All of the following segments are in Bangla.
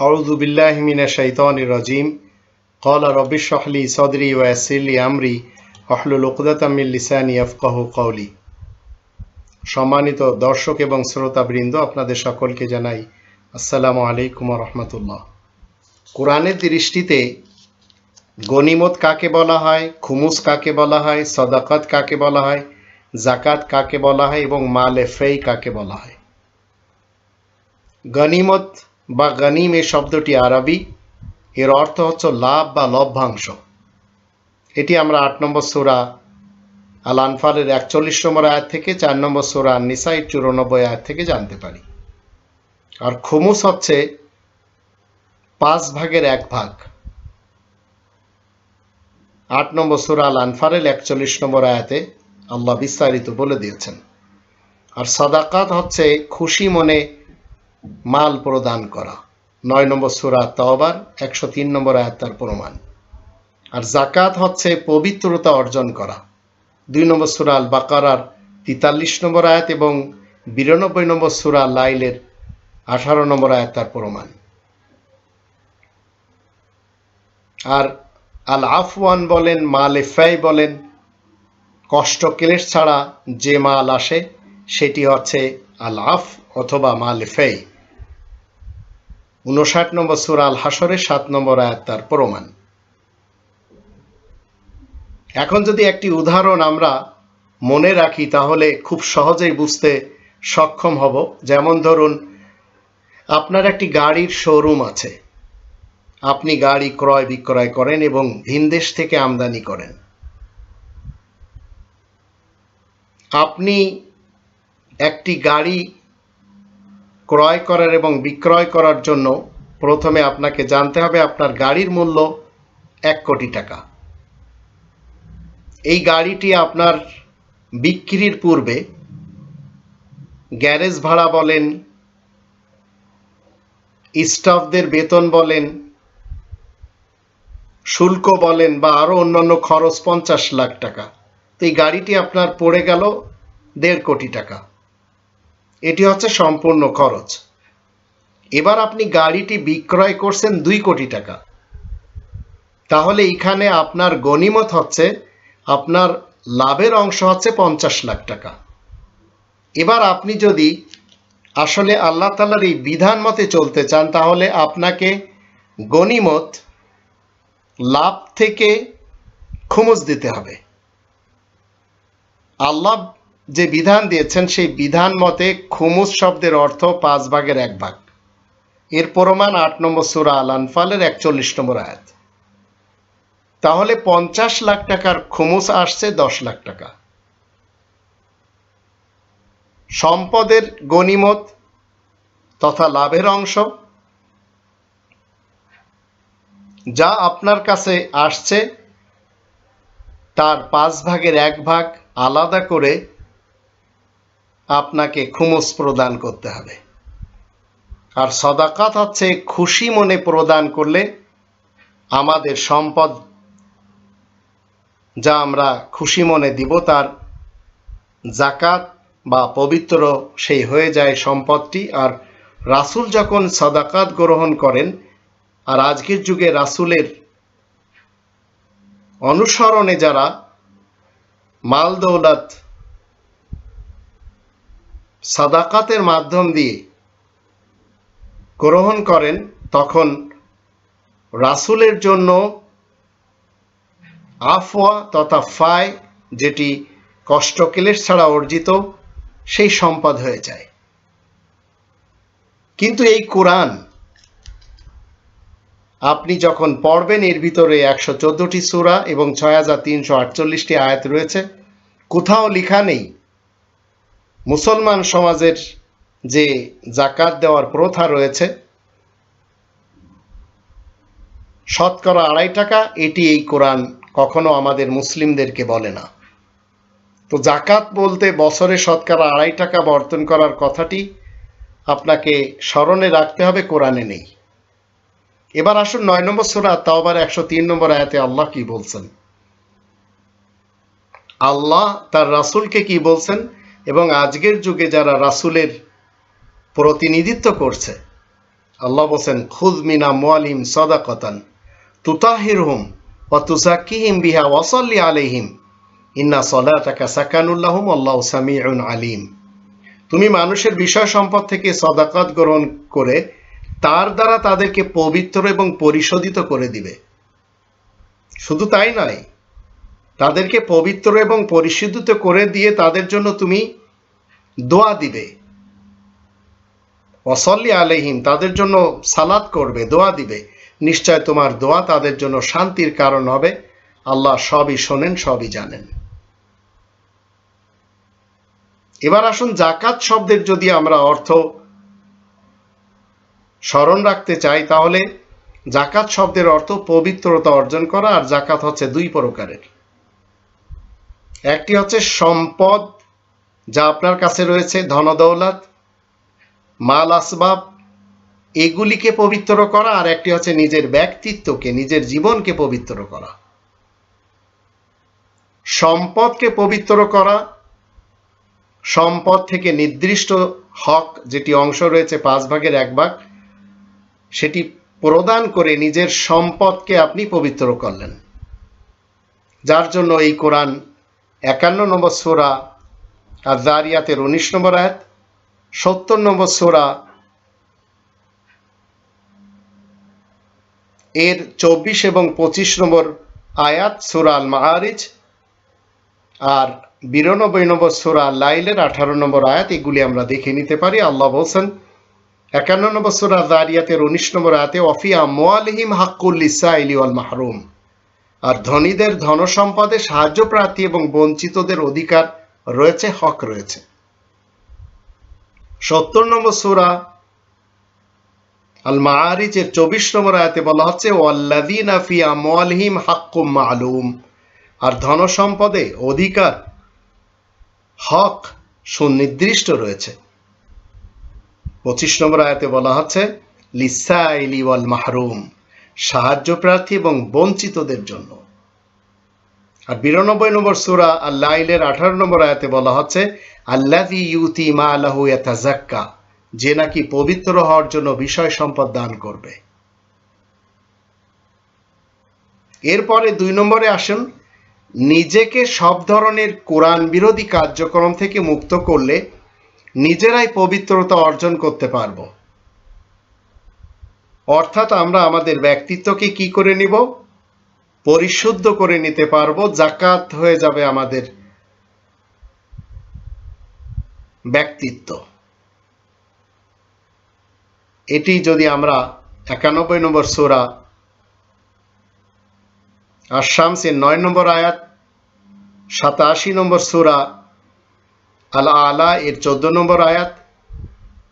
أعوذ بالله من الشيطان الرجيم قال رب اشرح لي صدري ويسر لي أمري واحلل عقدة من লিসানি يفقهوا قولي সম্মানিত দর্শক এবং শ্রোতাবৃন্দ আপনাদের সকলকে জানাই আসসালামু আলাইকুম রহমতুল্লাহ কোরআনের দৃষ্টিতে গনিমত কাকে বলা হয় খুমুস কাকে বলা হয় সদাকত কাকে বলা হয় জাকাত কাকে বলা হয় এবং মালে ফেই কাকে বলা হয় গনিমত বা গনিম এই শব্দটি আরবি, এর অর্থ হচ্ছে লাভ বা লভ্যাংশ। এটি আমরা আট নম্বর সুরা আল আনফালের একচল্লিশ নম্বর আয়াত থেকে চার নম্বর সুরা নিসাই চুরানব্বই আয়াত থেকে জানতে পারি। আর খুমুস হচ্ছে পাঁচ ভাগের এক ভাগ। আট নম্বর সুরা আল আনফারের একচল্লিশ নম্বর আয়াতে আল্লাহ বিস্তারিত বলে দিয়েছেন। আর সাদাকাত হচ্ছে খুশি মনে মাল প্রদান করা। নয় নম্বর সুরা তওবার, একশো তিন নম্বর আয়াত তার প্রমাণ। আর জাকাত হচ্ছে পবিত্রতা অর্জন করা। দুই নম্বর সুরা আল বাকারার তেতাল্লিশ নম্বর আয়াত এবং বিরানব্বই নম্বর সুরা লাইলের আঠারো নম্বর আয়াত প্রমাণ। আর আল আফওয়ান বলেন, মাল এফাই বলেন, কষ্ট ক্লেশ ছাড়া যে মাল আসে, সেটি হচ্ছে আল আফ অথবা মাল এফাই উনষাট নম্বর সুরা আল হাসরের সাত নম্বর আয়াত তার প্রমাণ। এখন যদি একটি উদাহরণ আমরা মনে রাখি, তাহলে খুব সহজেই বুঝতে সক্ষম হব। যেমন ধরুন, আপনার একটি গাড়ির শোরুম আছে। আপনি গাড়ি ক্রয় বিক্রয় করেন এবং ভিনদেশ থেকে আমদানি করেন। আপনি একটি গাড়ি ক্রয় করার এবং বিক্রয় করার জন্য প্রথমে আপনাকে জানতে হবে আপনার গাড়ির মূল্য এক কোটি টাকা। এই গাড়িটি আপনার বিক্রির পূর্বে গ্যারেজ ভাড়া বলেন, স্টাফদের বেতন বলেন, শুল্ক বলেন বা আরও অন্যান্য খরচ পঞ্চাশ লাখ টাকা। তো এই গাড়িটি আপনার পড়ে গেল দেড় কোটি টাকা। এটি হচ্ছে সম্পূর্ণ খরচ। এবার আপনি গাড়িটি বিক্রয় করছেন দুই কোটি টাকা। তাহলে এখানে আপনার গনিমত হচ্ছে, আপনার লাভের অংশ হচ্ছে পঞ্চাশ লাখ টাকা। এবার আপনি যদি আসলে আল্লাহ তালার এই বিধান মতে চলতে চান, তাহলে আপনাকে গনিমত লাভ থেকে খুমুজ দিতে হবে। আল্লাহ যে বিধান দিয়েছেন, সেই বিধান মতে খুমুজ শব্দের অর্থ পাঁচ ভাগের এক ভাগ। এর প্রমাণ আট নম্বর সুরা আল আনফালের একচল্লিশ নম্বর আয়াত। তাহলে পঞ্চাশ লাখ টাকার খুমুস আসছে দশ লাখ টাকা। সম্পদের গনিমত তথা লাভের অংশ যা আপনার কাছে আসছে, তার পাঁচ ভাগের এক ভাগ আলাদা করে আপনাকে খুমুস প্রদান করতে হবে। আর সদাকাত হচ্ছে খুশি মনে প্রদান করলে আমাদের সম্পদ যা আমরা খুশি মনে দিব, তার জাকাত বা পবিত্র সেই হয়ে যায় সম্পদটি। আর রাসুল যখন সদাকাত গ্রহণ করেন, আর আজকের যুগে রাসুলের অনুসরণে যারা মাল দৌলত সাদাকাতের মাধ্যম দিয়ে গ্রহণ করেন, তখন রাসুলের জন্য আফওয়া তথা ফায়, যেটি কষ্ট ক্লেশ ছাড়া অর্জিত, সেই সম্পদ হয়ে যায়। কিন্তু এই কোরআন আপনি যখন পড়বেন, এর ভিতরে একশো চোদ্দোটি সুরা এবং ছয় হাজার তিনশো আটচল্লিশটি আয়াত রয়েছে। কোথাও লেখা নেই মুসলমান সমাজের যে জাকাত দেওয়ার প্রথা রয়েছে, শতকরা আড়াই টাকা, এটি এই কোরআন কখনো আমাদের মুসলিমদেরকে বলে না। তো জাকাত বলতে বছরে শতকরা আড়াই টাকা বর্তন করার কথাটি আপনাকে স্মরণে রাখতে হবে, কোরআনে নেই। এবার আসুন নয় নম্বর সুরা তাওবার একশো তিন নম্বর আয়াতে আল্লাহ কি বলছেন? আল্লাহ তার রাসুলকে কি বলছেন? এবং আজকের যুগে যারা রাসুলের প্রতিনিধিত্ব করছে, আল্লাহ বলছেন খুদ মিনা মোয়ালিম সদাকতান তুতাহির হুম ও তুসাকিহিম বিহা ওয়াসল্লি আলাইহিম। ইন্না সলাতাকা সাকানুল্লাহম আল্লাহ সামিউন আলিম। তুমি মানুষের বিষয় সম্পদ থেকে সদাকত গ্রহণ করে তার দ্বারা তাদেরকে পবিত্র এবং পরিশোধিত করে দিবে। শুধু তাই নয় তাদেরকে পবিত্র এবং পরিশোধিত করে দিয়ে তাদের জন্য তুমি দোয়া দিবে। অসল্লি আলহিম তাদের জন্য সালাদ করবে, দোয়া দিবে। নিশ্চয় তোমার দোয়া তাদের জন্য শান্তির কারণ হবে। আল্লাহ সবই শোনেন, সবই জানেন। এবার আসুন জাকাত শব্দের যদি আমরা অর্থ স্মরণ রাখতে চাই, তাহলে জাকাত শব্দের অর্থ পবিত্রতা অর্জন করা, আর জাকাত হচ্ছে দুই প্রকারের। একটি হচ্ছে সম্পদ, যা আপনার কাছে রয়েছে, ধনদৌলত, মাল আসবাব, এগুলিকে পবিত্র করা, আর একটি হচ্ছে নিজের ব্যক্তিত্বকে, নিজের জীবনকে পবিত্র করা। সম্পদকে পবিত্র করা, সম্পদ থেকে নির্দিষ্ট হক, যেটি অংশ রয়েছে পাঁচ ভাগের এক ভাগ, সেটি প্রদান করে নিজের সম্পদকে আপনি পবিত্র করলেন। যার জন্য এই কোরআন একান্ন নম্বর সোরা আর দারিয়াতের উনিশ নম্বর আয়াত, সত্তর নম্বর সোরা এর চব্বিশ এবং পঁচিশ নম্বর আয়াত, সুরা আল মাহারিজ আর বিরানব্বই নম্বর সুরা লাইলের আঠারো নম্বর আয়াত, এগুলি আমরা দেখে নিতে পারি। আল্লাহ বলছেন, একান্ন নম্বর সুরা দারিয়াতের উনিশ নম্বর আয়াতে অফিয়া মোয়ালিহিম হাক্কুল ইসাইলি ওয়াল মাহরুম। আর ধনীদের ধনসম্পদে সাহায্য প্রার্থী এবং বঞ্চিতদের অধিকার রয়েছে, হক রয়েছে। সত্তর নম্বর সুরা আল চব্বিশ নম্বর আয়াতে বলা হচ্ছে হাক্কুম মালুম। আর ধনসম্পদে অধিকার, হক সুনির্দিষ্ট রয়েছে। পঁচিশ নম্বর আয়াতে বলা হচ্ছে, লিসাইলি ওয়াল মাহরুম। সাহায্য প্রার্থী এবং বঞ্চিতদের জন্য। আর বিরানব্বই নম্বর সুরা আল্লাইলের আঠারো নম্বর আয়াতে বলা হচ্ছে আল্লাদি ইউতি মা আলাহু ইয়াতাজাক্কা যে নাকি পবিত্র হওয়ার জন্য বিষয় সম্পদ দান করবে। এরপরে দুই নম্বরে আসুন, নিজেকে সব ধরনের কোরআন বিরোধী কার্যক্রম থেকে মুক্ত করলে নিজেরাই পবিত্রতা অর্জন করতে পারব। অর্থাৎ আমরা আমাদের ব্যক্তিত্বকে কি করে নিব? পরিশুদ্ধ করে নিতে পারব জাকাত হয়ে যাবে আমাদের ব্যক্তিত্ব। এটি যদি আমরা একানব্বই নম্বর সোরা আর শামসের নয় নম্বর আয়াত, সাতাশি নম্বর সুরা আল আলা এর চোদ্দ নম্বর আয়াত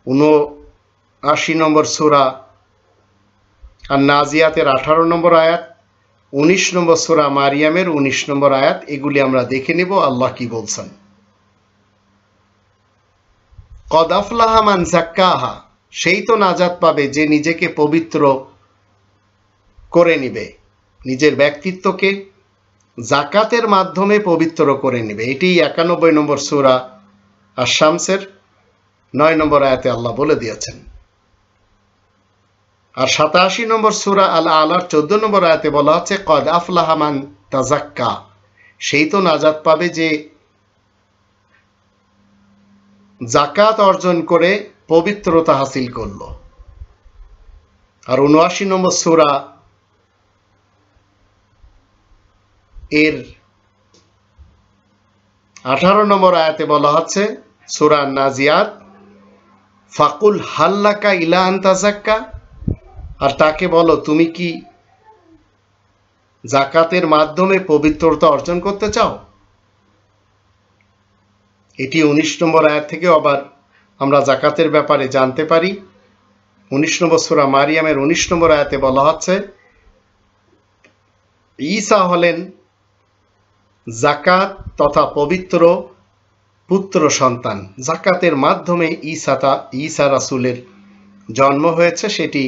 উনআশি নম্বর সুরা আর নাজিয়াতের আঠারো নম্বর আয়াত, উনিশ নম্বর সুরা মারিয়ামের উনিশ নম্বর আয়াত, এগুলি আমরা দেখে নেব, আল্লাহ কি বলছেন। কদাফলাহামান জাক্কাহা সেই তো নাজাত পাবে যে নিজেকে পবিত্র করে নিবে, নিজের ব্যক্তিত্বকে জাকাতের মাধ্যমে পবিত্র করে নেবে। এটি একানব্বই নম্বর সুরা আর শামসের নয় নম্বর আয়াতে আল্লাহ বলে দিয়েছেন। আর সাতাশি নম্বর সুরা আল আলার চোদ্দ নম্বর আয়াতে বলা হচ্ছে, কদ আফলাহামান তাজাক্কা সেই তো নাজাত পাবে যে জাকাত অর্জন করে পবিত্রতা হাসিল করল। আর উনআশি নম্বর সুরা এর আঠারো নম্বর আয়াতে বলা হচ্ছে, সুরা নাজিয়াত, ফাকুল হাল্লাকা ইলা আন্তাজাক্কা আর তাকে বলো, তুমি কি জাকাতের মাধ্যমে পবিত্রতা অর্জন করতে চাও? এটি উনিশ নম্বর আয়াত থেকে আবার আমরা জাকাতের ব্যাপারে জানতে পারি। উনিশ নম্বর সুরা মারিয়ামের উনিশ নম্বর আয়াতে বলা হচ্ছে, ঈসা হলেন জাকাত তথা পবিত্র পুত্র সন্তান। জাকাতের মাধ্যমে ঈসা তা, ঈসা রাসুলের জন্ম হয়েছে, সেটি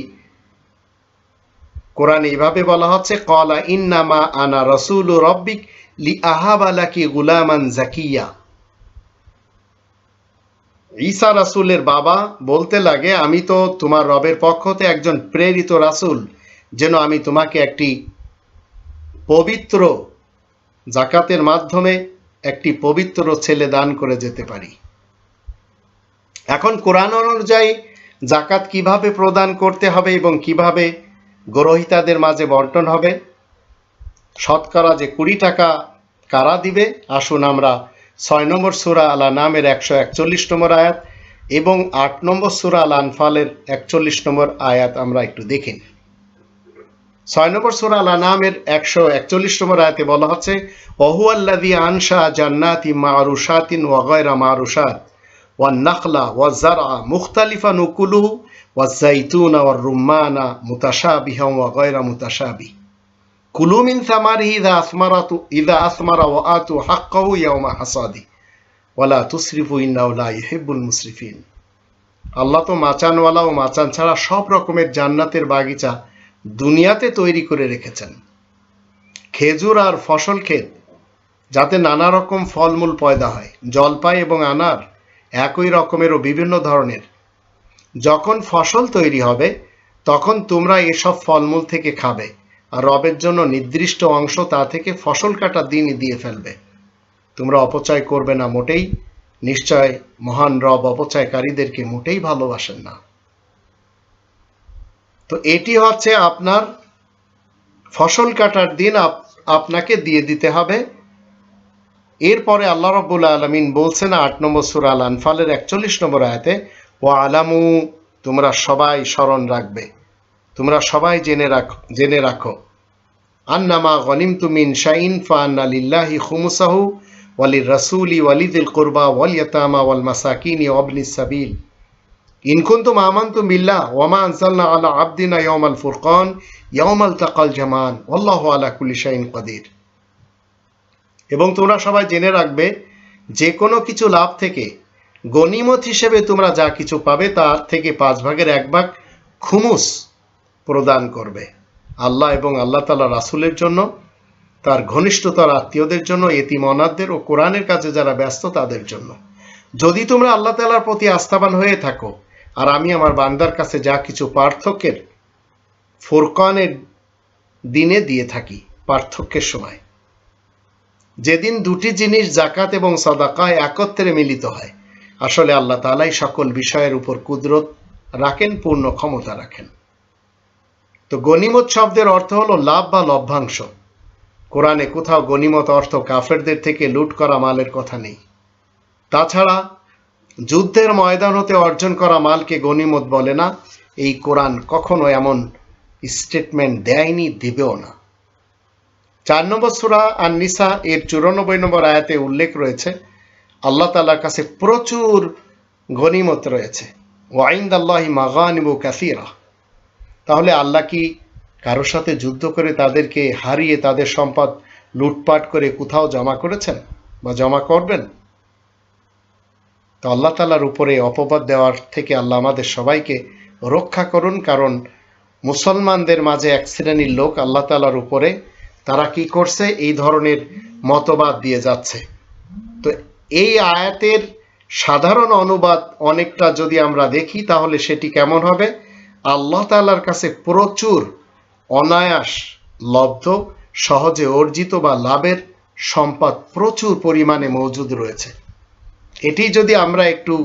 কোরআন এইভাবে বলা হচ্ছে, কলা ইন্নামা আনা রসুল রব্বিক লি আহাবালাকি গুলামান জাকিয়া ঈসা রাসুলের বাবা বলতে লাগে, আমি তো তোমার রবের পক্ষতে একজন প্রেরিত রাসুল, যেন আমি তোমাকে একটি পবিত্র জাকাতের মাধ্যমে একটি পবিত্র ছেলে দান করে যেতে পারি। এখন কোরআন অনুযায়ী জাকাত কীভাবে প্রদান করতে হবে এবং কীভাবে গ্রহিতাদের মাঝে বন্টন হবে। শতকরা যে কুড়ি টাকা কারা দিবে, আসুন আমরা ছয় নম্বর সুরা আলা নামের একশো একচল্লিশ নম্বর আয়াত এবং আট নম্বর সুরা আল আনফালের একচল্লিশ নম্বর আয়াত আমরা একটু দেখি ছয় নম্বর সুরা আলা নামের একশো একচল্লিশ নম্বর আয়াতে বলা হচ্ছে অহু আল্লাদি আনসা জান্নাতি মারুসাতিন ওয়াগয়রা মারুসাত ওয়া নাখলা ওয়া জারা মুখতালিফা নুকুলু والزيتون والرمان متشابها وغير متشابه كلوا من ثمره إذا أثمر إذا أثمر وآتوا حقه يوم حصاده ولا تسرفوا إنه لا يحب المسرفين আল্লাহ তো মাচানওয়ালা ও মাচান ছাড়া সব রকমের জান্নাতের বাগিচা দুনিয়াতে তৈরি করে রেখেছেন খেজুর আর ফসল ক্ষেত যাতে নানা রকম ফলমূল পয়দা হয় জলপাই এবং আনার একই রকমের ও বিভিন্ন ধরনের যখন ফসল তৈরি হবে, তখন তোমরা এসব ফলমূল থেকে খাবে, আর রবের জন্য নির্দিষ্ট অংশ তা থেকে ফসল কাটার দিনই দিয়ে ফেলবে। তোমরা অপচয় করবে না মোটেই, নিশ্চয় মহান রব অপচয়কারীদেরকে মোটেই ভালোবাসেন না। তো এটি হচ্ছে আপনার ফসল কাটার দিন আপনাকে দিয়ে দিতে হবে। এরপরে আল্লাহ রব্বুল আলমিন বলছেন আট নম্বর সুর আল আনফালের একচল্লিশ নম্বর আয়াতে ও আলামু তোমরা সবাই স্মরণ রাখবে। তোমরা সবাই জেনে রাখো জেনে রাখো। আন্নামা গনিম তুমিন শাইন ফান আলিল্লাহি খুমুসাহু, ওয়ালির রাসুলি ওয়ালিদুল কুরবা, ওয়াল ইয়াতামা, ওয়াল মাসাকিনি ওয়াবনি সাবিল। ইন কুনতুম আমানতুম বিল্লাহ ওয়ামা আনজালনা আলা আবদিনা ইয়াউমাল ফুরকান, ইয়াউমাল তাকাল জামান, ওয়াল্লাহু আলা কুল্লি শাইইন কাদির। এবং তোমরা সবাই জেনে রাখবে, যে কোনো কিছু লাভ থেকে গনিমত হিসেবে তোমরা যা কিছু পাবে তার থেকে পাঁচ ভাগের এক ভাগ খুমুস প্রদান করবে। আল্লাহ এবং আল্লাহ তালা রাসুলের জন্য, তার ঘনিষ্ঠতর আত্মীয়দের জন্য, এতিম অনাথদের ও কোরআনের কাজে যারা ব্যস্ত তাদের জন্য। যদি তোমরা আল্লাহ তালার প্রতি আস্থাবান হয়ে থাকো, আর আমি আমার বান্দার কাছে যা কিছু পার্থক্যের ফোরকানের দিনে দিয়ে থাকি পার্থক্যের সময়, যেদিন দুটি জিনিস জাকাত এবং সদাকায় একত্রে মিলিত হয় আসলে আল্লাহ তালাই সকল বিষয়ের উপর কুদরত রাখেন, পূর্ণ ক্ষমতা রাখেন। তো গনিমত শব্দের অর্থ হলো লাভ বা লভ্যাংশ। কোরআনে কোথাও গনিমত অর্থ কাফেরদের থেকে লুট করা মালের কথা নেই। তাছাড়া যুদ্ধের ময়দান হতে অর্জন করা মালকে গনিমত বলে না। এই কোরআন কখনো এমন স্টেটমেন্ট দেয়নি, দেবেও না। চার নম্বর সুরা আর নিসা এর চুরানব্বই নম্বর আয়াতে উল্লেখ রয়েছে আল্লাহ তালার কাছে প্রচুর গনিমত রয়েছে। ওয়াইন্দ আল্লাহি মাগানিবু কাসিরা। তাহলে আল্লাহ কি কারোর সাথে যুদ্ধ করে তাদেরকে হারিয়ে তাদের সম্পদ লুটপাট করে কোথাও জমা করেছেন বা জমা করবেন? তো আল্লাহ তালার উপরে অপবাদ দেওয়ার থেকে আল্লাহ আমাদের সবাইকে রক্ষা করুন, কারণ মুসলমানদের মাঝে এক শ্রেণির লোক আল্লাহ তালার উপরে তারা কি করছে? এই ধরনের মতবাদ দিয়ে যাচ্ছে। এই আয়াতের সাধারণ অনুবাদ অনেকটা যদি আমরা দেখি, তাহলে সেটি কেমন হবে? আল্লাহ তালার কাছে প্রচুর অনায়াস লব্ধ, সহজে অর্জিত বা লাভের সম্পদ প্রচুর পরিমাণে মজুদ রয়েছে। এটি যদি আমরা একটু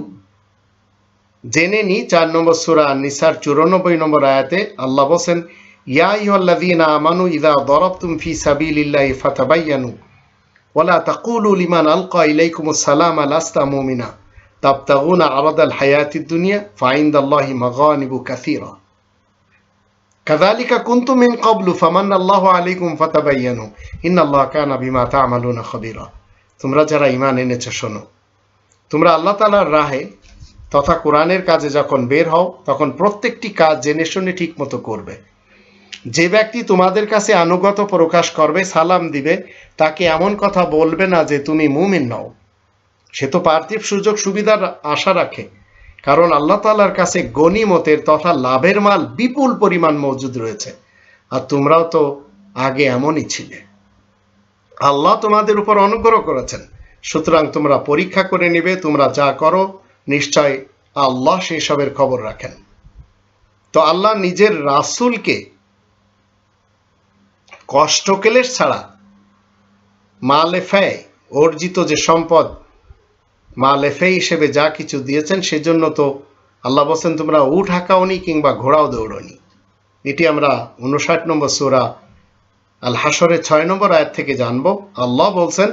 জেনে নিই, চার নম্বর সুরা নিসার চুরানব্বই নম্বর আয়াতে আল্লাহ বলছেন, ইয়া ইহল্লাদিন আমানু ইদা দরবতুম ফি সাবিলিল্লাহি ফাতাবাইয়ানু ওয়ালা তাকুলু লিমান আলকা ইলাইকুম সালাম আলাস্তা মুমিনা তাবতাগুনা আরাদাল হায়াতিদ দুনিয়া ফাইন্দাল্লাহি মাগানিবু কাসীরা كذلك كنتم من قبل فمن الله عليكم فتبينوا إن الله كان بما تعملون خبيرا তোমরা যারা ইমান এনেছো শোনো তোমরা আল্লাহ তালার রাহে তথা কোরআনের কাজে যখন বের হও তখন প্রত্যেকটি কাজ জেনে শুনে ঠিক মতো করবে যে ব্যক্তি তোমাদের কাছে আনুগত প্রকাশ করবে, সালাম দিবে, তাকে এমন কথা বলবে না যে তুমি মুমিন নও। সে তো পার্থিব সুযোগ সুবিধার আশা রাখে, কারণ আল্লাহ তালার কাছে গনিমতের তথা লাভের মাল বিপুল পরিমাণ মজুদ রয়েছে, আর তোমরাও তো আগে এমনই ছিলে। আল্লাহ তোমাদের উপর অনুগ্রহ করেছেন, সুতরাং তোমরা পরীক্ষা করে নিবে, তোমরা যা করো, নিশ্চয় আল্লাহ সেই সবের খবর রাখেন। তো আল্লাহ নিজের রাসুলকে কষ্ট কেলেস ছাড়া মালেফায় অর্জিত যে সম্পদ মালেফে হিসেবে যা কিছু দিয়েছেন সেজন্য তো আল্লাহ বলছেন, তোমরা উঠ হাঁকাওনি কিংবা ঘোড়াও দৌড়নি। এটি আমরা উনষাট নম্বর সোরা আল হাসরের ছয় নম্বর আয়াত থেকে জানব। আল্লাহ বলছেন,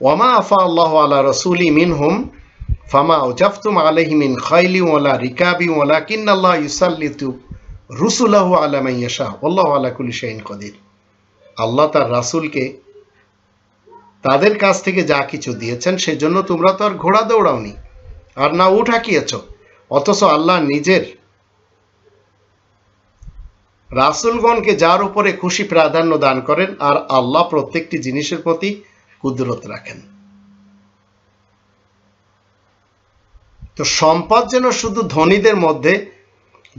ওয়ামা আফা আল্লাহ আলা রসুলি মিন হুম ফামা উজাফতুম আলহি মিন খাইলি ওয়ালা রিকাবি ওয়ালা কিন্নাল্লাহ ইউসাল্লিতু রুসুলাহু আলা মাইয়াশা আল্লাহ আলা কুলি শাইন কদির। আল্লাহ তার রাসুলকে তাদের কাছ থেকে যা কিছু দিয়েছেন সেজন্য তোমরা তো আর ঘোড়া দৌড়াওনি, আর না উঠ হাঁকিয়েছ অথচ আল্লাহ নিজের রাসুলগণকে যার উপরে খুশি প্রাধান্য দান করেন, আর আল্লাহ প্রত্যেকটি জিনিসের প্রতি কুদরত রাখেন। তো সম্পদ যেন শুধু ধনীদের মধ্যে,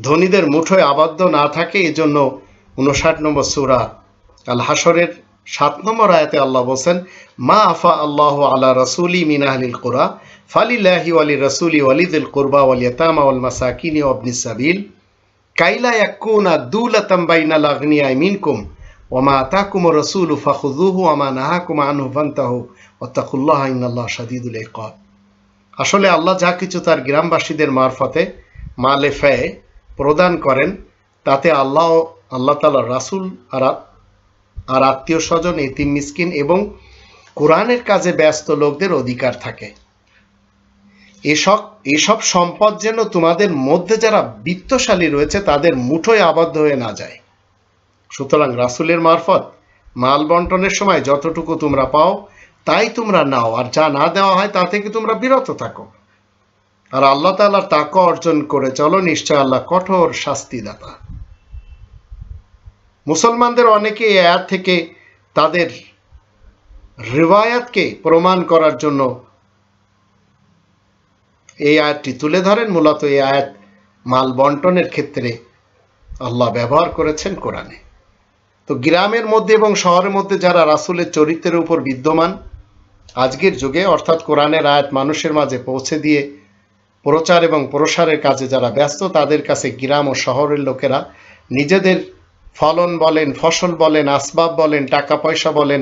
ধনীদের মুঠোয় আবদ্ধ না থাকে, এজন্য উনষাট নম্বর সুরা আল হাসরের সাত নম্বর আয়াতে আল্লাহ বলছেন, মা আফা আল্লাহ আলা রসুলি মিনাহলিল কোরা ফালিল্লাহি ওয়ালি রসুলি ওয়ালিদুল কোরবা ওয়াল ইয়াতামা ওয়াল মাসাকিনি ওয়াবনি সাবিল। কাইলা ইয়াকুনা দুলাতাম বাইনাল আগনিয়াই মিনকুম ওমা আতাকুম রসুল ফাখুযুহু ওমা নাহাকুম আনহু ফান্তাহু, ওয়াত্তাকুল্লাহ, ইন্নাল্লাহ শাদীদুল ইকাব আসলে আল্লাহ যা কিছু তার গ্রামবাসীদের মারফতে মালেফে প্রদান করেন, তাতে আল্লাহ আল্লাহ তালার রাসুল আর আর আত্মীয় স্বজন, এতিম মিসকিন এবং কোরআনের কাজে ব্যস্ত লোকদের অধিকার থাকে। এসব এসব সম্পদ যেন তোমাদের মধ্যে যারা বিত্তশালী রয়েছে, তাদের মুঠোয় আবদ্ধ হয়ে না যায়। সুতরাং রাসুলের মারফত মাল বন্টনের সময় যতটুকু তোমরা পাও, তাই তোমরা নাও। আর যা না দেওয়া হয়, তা থেকে তোমরা বিরত থাকো। আর আল্লাহ তাল্লাহ তাকে অর্জন করে চলো, নিশ্চয় আল্লাহ কঠোর শাস্তিদাতা। মুসলমানদের অনেকে এই আয়াত থেকে তাদের রিবায়াতকে প্রমাণ করার জন্য এই আয়াতটি তুলে ধরেন। মূলত এই আয়াত মাল বন্টনের ক্ষেত্রে আল্লাহ ব্যবহার করেছেন কোরআনে। তো গ্রামের মধ্যে এবং শহরের মধ্যে যারা রাসুলের চরিত্রের উপর বিদ্যমান, আজকের যুগে অর্থাৎ কোরআনের আয়াত মানুষের মাঝে পৌঁছে দিয়ে প্রচার এবং প্রসারের কাজে যারা ব্যস্ত, তাদের কাছে গ্রাম ও শহরের লোকেরা নিজেদের ফলন বলেন, ফসল বলেন, আসবাব বলেন টাকা পয়সা বলেন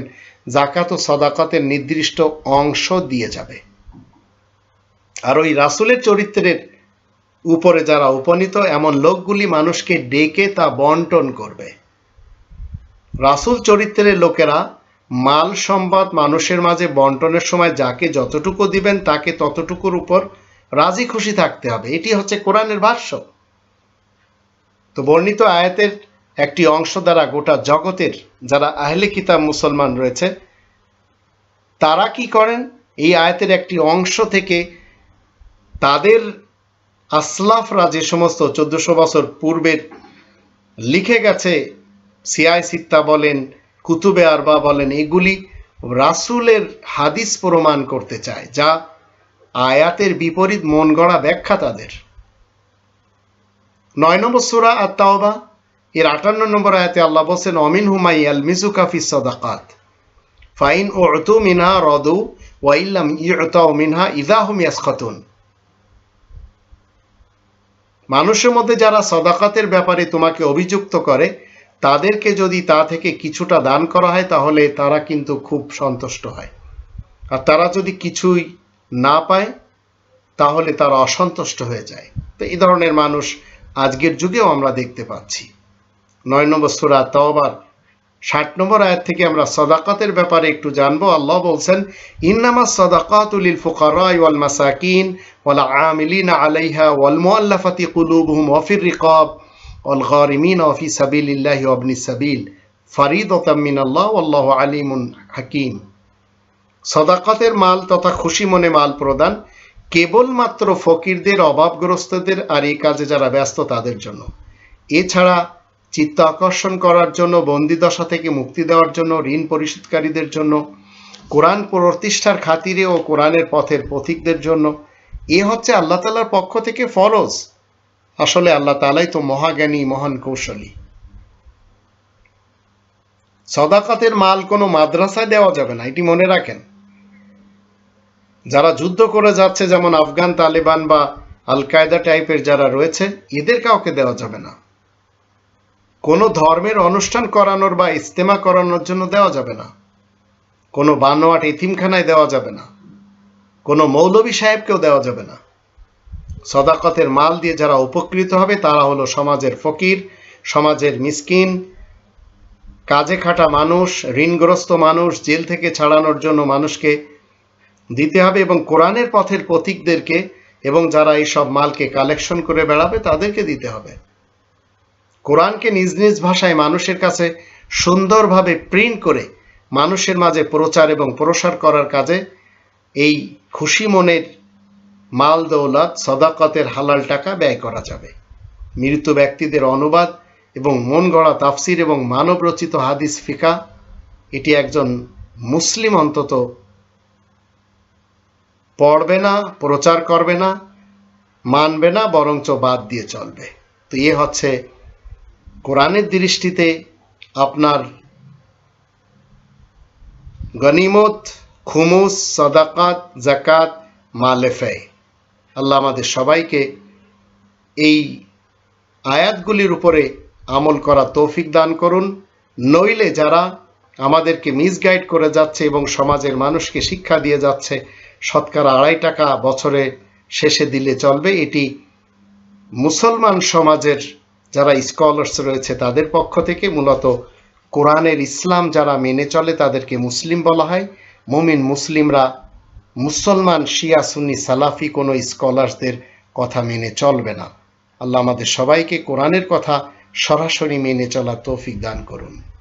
জাকাত ও সদাকতের নির্দিষ্ট অংশ দিয়ে যাবে। আর ওই রাসুলের চরিত্রের উপরে যারা উপনীত, এমন লোকগুলি মানুষকে ডেকে তা বন্টন করবে। রাসুল চরিত্রের লোকেরা মাল সম্বাদ মানুষের মাঝে বন্টনের সময় যাকে যতটুকু দিবেন, তাকে ততটুকুর উপর রাজি খুশি থাকতে হবে। এটি হচ্ছে কোরআনের ভাষ্য। তো বর্ণিত আয়াতের একটি অংশ দ্বারা গোটা জগতের যারা আহলে কিতাব মুসলমান রয়েছে, তারা কি করেন? এই আয়াতের একটি অংশ থেকে তাদের আসলাফরা যে সমস্ত চোদ্দশো বছর পূর্বের লিখে গেছে সিয়াই সিত্তা বলেন, কুতুবে আরবা বলেন, এগুলি রাসুলের হাদিস প্রমাণ করতে চায়, যা আয়াতের বিপরীত মন গড়া ব্যাখ্যা তাদের। নয় নম্বর সুরা আর তাওবা এর আটান্ন নম্বর আয়াতে আল্লাহ বলছেন অমিন হুমাই আল মিজু কাফি সদাকাত। ফাইন ও অতু মিনহা রদু ওয়াইল্লাম ইয়তাও মিনহা ইদাহুম ইয়াসখাতুন। মানুষের মধ্যে যারা সদাকাতের ব্যাপারে তোমাকে অভিযুক্ত করে, তাদেরকে যদি তা থেকে কিছুটা দান করা হয়, তাহলে তারা কিন্তু খুব সন্তুষ্ট হয়। আর তারা যদি কিছুই না পায়, তাহলে তারা অসন্তুষ্ট হয়ে যায়। তো এই ধরনের মানুষ আজকের যুগেও আমরা দেখতে পাচ্ছি। নয় নম্বর সুরা তওবার। ষাট নম্বর আয়াত থেকে আমরা সদাকতের ব্যাপারে একটু জানব। আল্লাহ বলছেন, ইন্নামা সদাকাতুলিল ফুকারাই ওয়াল মাসাকিন ওয়াল আমিলিন আলাইহা ওয়াল মুআল্লাফাতি কুলুবুহুম ওয়াফির রিকাব ওয়াল গারিমিন ওয়াফি সাবিলিল্লাহি ওয়াবনি সাবিল। ফারিদাতাম মিনাল্লাহ, ওয়াল্লাহু আলিমুন হাকিম। সদাকতের মাল তথা খুশি মনে মাল প্রদান কেবলমাত্র ফকিরদের, অভাবগ্রস্তদের আর এই কাজে যারা ব্যস্ত তাদের জন্য। এছাড়া চিত্ত আকর্ষণ করার জন্য বন্দিদশা থেকে মুক্তি দেওয়ার জন্য, ঋণ পরিশোধকারীদের জন্য, কোরআন প্রতিষ্ঠার খাতিরে ও কোরআনের পথের পথিকদের জন্য। এ হচ্ছে আল্লাহ তালার পক্ষ থেকে ফরজ। আসলে আল্লাহ তালাই তো মহাজ্ঞানী, মহান কৌশলী। সদাকাতের মাল কোনো মাদ্রাসায় দেওয়া যাবে না, এটি মনে রাখেন। যারা যুদ্ধ করে যাচ্ছে, যেমন আফগান, তালেবান বা আল কায়দা টাইপের যারা রয়েছে, এদের কাউকে দেওয়া যাবে না। কোনো ধর্মের অনুষ্ঠান করানোর বা ইস্তেমা করানোর জন্য দেওয়া যাবে না। কোনো বানোয়াট এতিমখানায় দেওয়া যাবে না। কোনো মৌলবী সাহেবকেও দেওয়া যাবে না। সদাকতের মাল দিয়ে যারা উপকৃত হবে তারা হলো সমাজের ফকির, সমাজের মিসকিন, কাজে খাটা মানুষ, ঋণগ্রস্ত মানুষ, জেল থেকে ছাড়ানোর জন্য মানুষকে দিতে হবে এবং কোরআনের পথের পথিকদেরকে এবং যারা এই সব মালকে কালেকশন করে বেড়াবে তাদেরকে দিতে হবে। কোরআনকে নিজ নিজ ভাষায় মানুষের কাছে সুন্দরভাবে প্রিন্ট করে মানুষের মাঝে প্রচার এবং প্রসার করার কাজে এই খুশি মনের মাল দৌলত, সদাকতের হালাল টাকা ব্যয় করা যাবে। মৃত ব্যক্তিদের অনুবাদ এবং মন গড়া তাফসির এবং মানব রচিত হাদিস ফিকা, এটি একজন মুসলিম অন্তত পড়বে না, প্রচার করবে না, মানবে না, বরঞ্চ বাদ দিয়ে চলবে। তো এ হচ্ছে কোরআনের দৃষ্টিতে আপনার গনিমত, খুমুস, সদাকাত জাকাত মালেফে আল্লাহ আমাদের সবাইকে এই আয়াতগুলির উপরে আমল করা তৌফিক দান করুন। নইলে যারা আমাদেরকে মিসগাইড করে যাচ্ছে এবং সমাজের মানুষকে শিক্ষা দিয়ে যাচ্ছে, শতকরা আড়াই টাকা বছরে শেষে দিলে চলবে। এটি মুসলমান সমাজের যারা স্কলার্স রয়েছে তাদের পক্ষ থেকে মূলত কোরআনের ইসলাম যারা মেনে চলে তাদেরকে মুসলিম বলা হয়। মুমিন মুসলিমরা, মুসলমান শিয়া সুন্নি সালাফি কোনো স্কলার্সদের কথা মেনে চলবে না। আল্লাহ আমাদের সবাইকে কোরআনের কথা সরাসরি মেনে চলার তৌফিক দান করুন।